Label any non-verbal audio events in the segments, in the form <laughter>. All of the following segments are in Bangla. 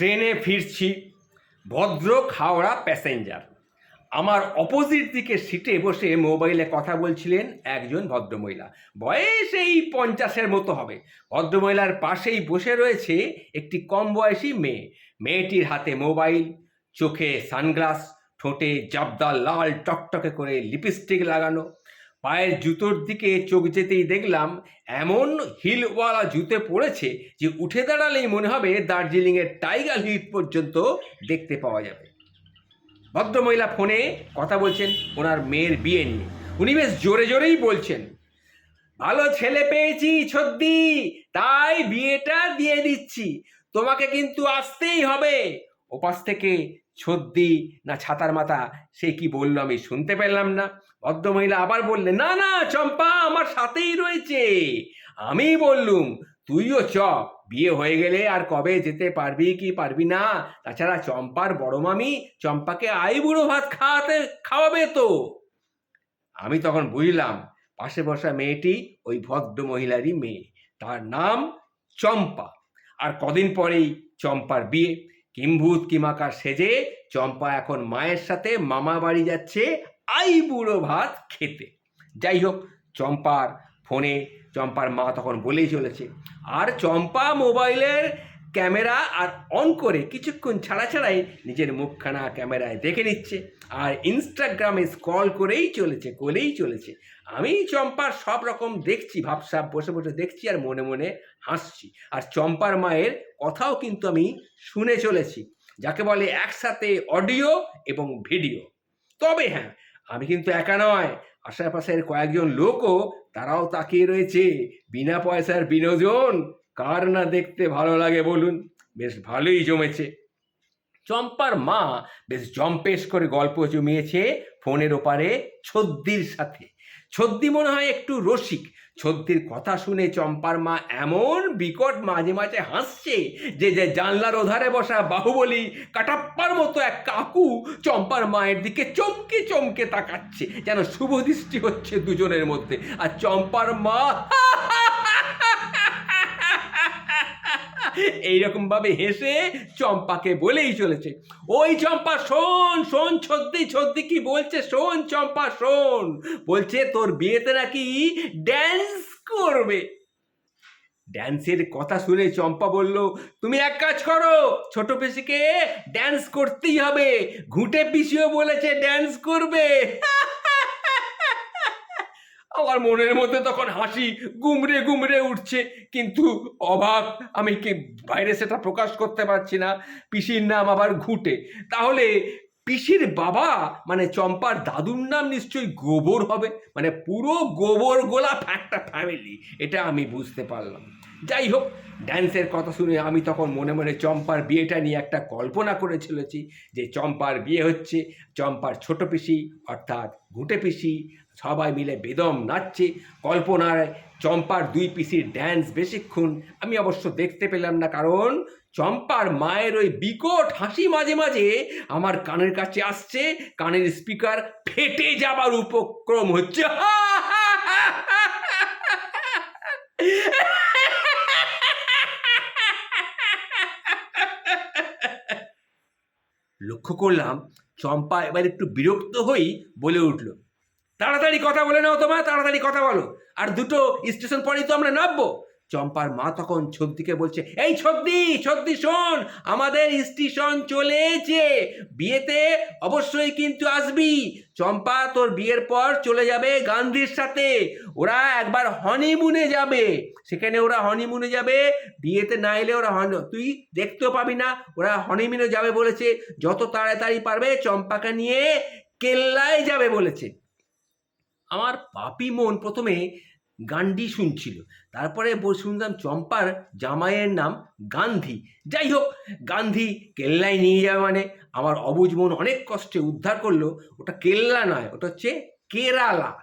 ট্রেনে ফিরছি, ভদ্র খাওড়া প্যাসেঞ্জার। আমার অপোজিট দিকে সিটে বসে মোবাইলে কথা বলছিলেন একজন ভদ্রমহিলা। বয়স এই পঞ্চাশের মতো হবে। ভদ্রমহিলার পাশেই বসে রয়েছে একটি কম বয়সী মেয়ে। মেয়েটির হাতে মোবাইল, চোখে সানগ্লাস, ঠোঁটে জাবদা লাল টকটকে করে লিপস্টিক লাগানো। পায়ের জুতোর দিকে চোখ যেতেই দেখলাম, এমন হিলওয়ালা জুতে পড়েছে যে উঠে দাঁড়ালেই মনে হবে দার্জিলিংয়ের টাইগার হিল পর্যন্ত দেখতে পাওয়া যাবে। ভদ্রমহিলা ফোনে কথা বলছেন ওনার মেয়ের বিয়ে নিয়ে। উনি বেশ জোরে জোরেই বলছেন, ভালো ছেলে পেয়েছি ছদ্দি তাই বিয়েটা দিয়ে দিচ্ছি। তোমাকে কিন্তু আসতেই হবে। ওপাশ থেকে ছদ্দি না ছাতার মাথা, সে কি বলল আমি শুনতে পেলাম না। ভদ্রমহিলা আবার বললেন, না না, চম্পা, আমার সাথেই রয়েছে। আমি বললুম, তুইও চ, বিয়ে হয়ে গেলে আর কবে যেতে পারবি কি পারবি না? তাছাড়া চম্পার বড় মামি চম্পাকে আই বুড়ো ভাত খাওয়াতে খাওয়াবে তো। আমি তখন বুঝলাম, পাশে বসা মেয়েটি ওই ভদ্র মহিলারই মেয়ে। তার নাম চম্পা। আর কদিন পরেই চম্পার বিয়ে। কিম্ভূত কিমাকা সেজে চম্পা এখন মায়ের সাথে, মামা বাড়ি যাচ্ছে আই বুড়ো ভাত খেতে। যাই হোক, চম্পার ফোনে, চম্পার মা তখন বলেই চলেছে, আর চম্পা মোবাইলের ক্যামেরা আর অন করে কিছুক্ষণ ছাড়া ছাড়াই নিজের মুখখানা ক্যামেরায় দেখে নিচ্ছে। আর ইনস্টাগ্রামে স্ক্রল করেই চলেছে করেই চলেছে। আমি চম্পার সব রকম দেখছি, ভাবসাব বসে বসে দেখছি আর মনে মনে হাসছি। আর চম্পার মায়ের কথাও কিন্তু আমি শুনে চলেছি, যাকে বলে একসাথে অডিও এবং ভিডিও। তবে হ্যাঁ আমি কিন্তু একা নয়, আশেপাশের কয়েকজন লোকও তারাও তাকিয়ে রয়েছে, বিনা পয়সার বিনোদন কার না দেখতে ভালো লাগে বলুন? বেশ ভালোই জমেছে। চম্পার মা বেশ জম্পেশ করে গল্প জমিয়েছে ফোনের ওপারে ছদ্দির সাথে। ছদ্দি মনে হয় একটু রসিক। ছদ্দির কথা শুনে চম্পার মা এমন বিকট মাঝে মাঝে হাসছে যে যে জানলার ওধারে বসা বাহুবলী কাটাপ্পার মতো এক কাকু চম্পার মায়ের দিকে চমকে চমকে তাকাচ্ছে। যেন শুভ দৃষ্টি হচ্ছে দুজনের মধ্যে। আর চম্পার মা এইরকম ভাবে হেসে চম্পাকে বলেই চলেছে। ওই চম্পা, শোন শোন, ছদ্দি ছদ্দি কি বলছে? শোন চম্পা, শোন, বলছে তোর বিয়েতে নাকি ড্যান্স করবে। ড্যান্সের কথা শুনে চম্পা বলল, তুমি এক কাজ করো, ছোট পিসিকে ড্যান্স করতেই হবে। ঘুঁটে পিসিও বলেছে ড্যান্স করবে। <laughs> আমার মনের মধ্যে তখন হাসি গুমরে গুমরে উঠছে। কিন্তু অভাব আমি কি বাইরে সেটা প্রকাশ করতে পারছি না? পিসির নাম আবার ঘুটে। তাহলে পিসির বাবা মানে চম্পার দাদুর নাম নিশ্চয়ই গোবর হবে। মানে পুরো গোবর গোলাপ একটা ফ্যামিলি এটা আমি বুঝতে পারলাম। যাই হোক ড্যান্সের কথা শুনে আমি তখন মনে মনে চম্পার বিয়েটা নিয়ে একটা কল্পনা করে চলেছি, যে চম্পার বিয়ে হচ্ছে, চম্পার ছোট পিসি, অর্থাৎ ঘুঁটে পিসি, সবাই মিলে বেদম নাচছে। কল্পনায় চম্পার দুই পিসির ড্যান্স বেশিক্ষণ আমি অবশ্য দেখতে পেলাম না, কারণ চম্পার মায়ের ওই বিকট হাসি মাঝে মাঝে আমার কানের কাছে আসছে, কানের স্পিকার ফেটে যাবার উপক্রম হচ্ছে। লক্ষ্য করলাম চম্পা এবার একটু বিরক্ত হই বলে উঠল, তাড়াতাড়ি কথা বলে নাও তোমার তাড়াতাড়ি কথা বলো, আর দুটো স্টেশন পরেই তো আমরা নামবো। চম্পার মা তখন ছদ্দিকে বলছে, এই ছদ্দি ছদ্দি শোন, আমাদের স্টেশন চলেছে, বিয়েতে অবশ্যই কিন্তু আসবি। চম্পা তোর বিয়ের পর চলে যাবে গান্ধীর সাথে, ওরা একবার হনিমুনে যাবে। সেখানে ওরা হনিমুনে যাবে, বিয়েতে না এলে ওরা হন তুই দেখতেও পাবি না, ওরা হনিমুনে যাবে বলেছে, যত তাড়াতাড়ি পারবে চম্পাকে নিয়ে কেল্লায় যাবে বলেছে। আমার পাপি মন প্রথমে গান্ডি শুনছিল। তারপরে শুনলাম চম্পার জামাইয়ের নাম গান্ধী। যাই হোক, গান্ধী কেল্লায় নিয়ে যাওয়া মানে আমার অবুজ মন অনেক কষ্টে উদ্ধার করল। ওটা কেল্লা নয়, ওটা হচ্ছে কেরালা।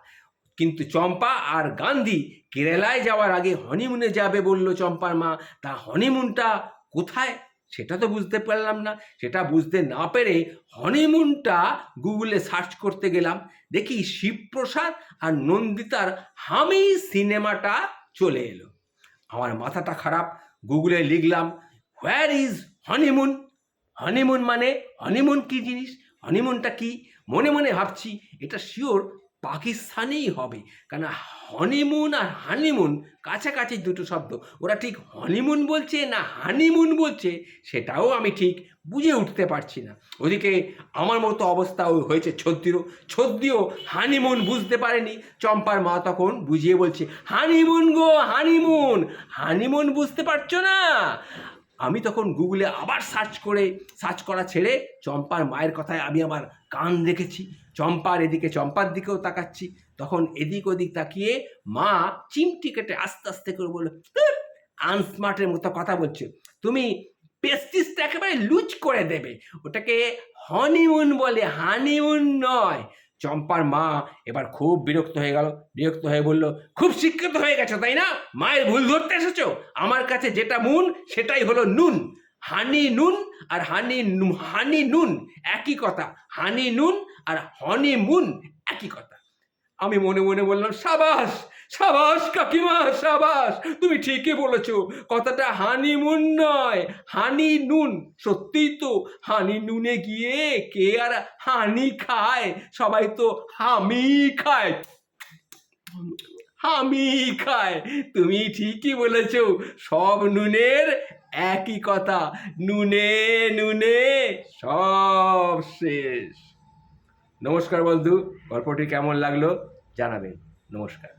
কিন্তু চম্পা আর গান্ধী কেরালায় যাওয়ার আগে হনিমুনে যাবে বলল চম্পার মা। তা হনিমুনটা কোথায়? সেটা তো বুঝতে পারলাম না। সেটা বুঝতে না পেরে হনিমুনটা গুগলে সার্চ করতে গেলাম। দেখি শিবপ্রসাদ আর নন্দিতার হামি সিনেমাটা চলে এলো। আমার মাথাটা খারাপ। গুগলে লিখলাম হোয়ার ইজ হনিমুন হনিমুন মানে হনিমুন কি জিনিস? হনিমুনটা কি? মনে মনে ভাবছি, এটা শিওর পাকিস্তানেই হবে। কেন হনিমুন আর হানিমুন কাছাকাছি দুটো শব্দ। ওরা ঠিক হনিমুন বলছে না হানিমুন বলছে সেটাও আমি ঠিক বুঝে উঠতে পারছি না। ওদিকে আমার মতো অবস্থা হয়েছে ছদ্দিরও ছদ্দিও হানিমুন বুঝতে পারেনি। চম্পার মা তখন বুঝিয়ে বলছে হানিমুন গো হানিমুন হানিমুন বুঝতে পারছ না? আমি তখন গুগলে আবার সার্চ করে, সার্চ করা ছেড়ে চম্পার মায়ের কথায় আমি আমার কান রেখেছি চম্পার এদিকে, চম্পার দিকেও তাকাচ্ছি। তখন এদিক ওদিক তাকিয়ে মা চিমটি কেটে আস্তে আস্তে করে বলল আনস্মার্টের মতো কথা বলছে। তুমি পেস্টিসটা একেবারে লুজ করে দেবে। ওটাকে হনিমুন বলে হানিমুন নয়। চম্পার মা এবার খুব বিরক্ত হয়ে গেল। বিরক্ত হয়ে বলল, খুব শিক্ষিত হয়ে গেছো, তাই না? মায়ের ভুল ধরতে এসেছ? আমার কাছে যেটা মুন, সেটাই হলো নুন। হানি নুন আর হানি হানি নুন, একই কথা। হানি নুন আর হনি মুন, একই কথা। আমি মনে মনে বললাম, সাবাস! সাবাস কাকিমা, সাবাস। তুমি ঠিকই বলেছ, কথাটা হানিমুন নয় হানি নুন সত্যিই তো হানি নুনে গিয়ে কে আর হানি খায়? সবাই তো হামি খায়। হামি খায়। তুমি ঠিকই বলেছ, সব নুনের একই কথা। নুনে নুনে, সব শেষ। নমস্কার বন্ধু, গল্পটি কেমন লাগল জানাবেন নমস্কার।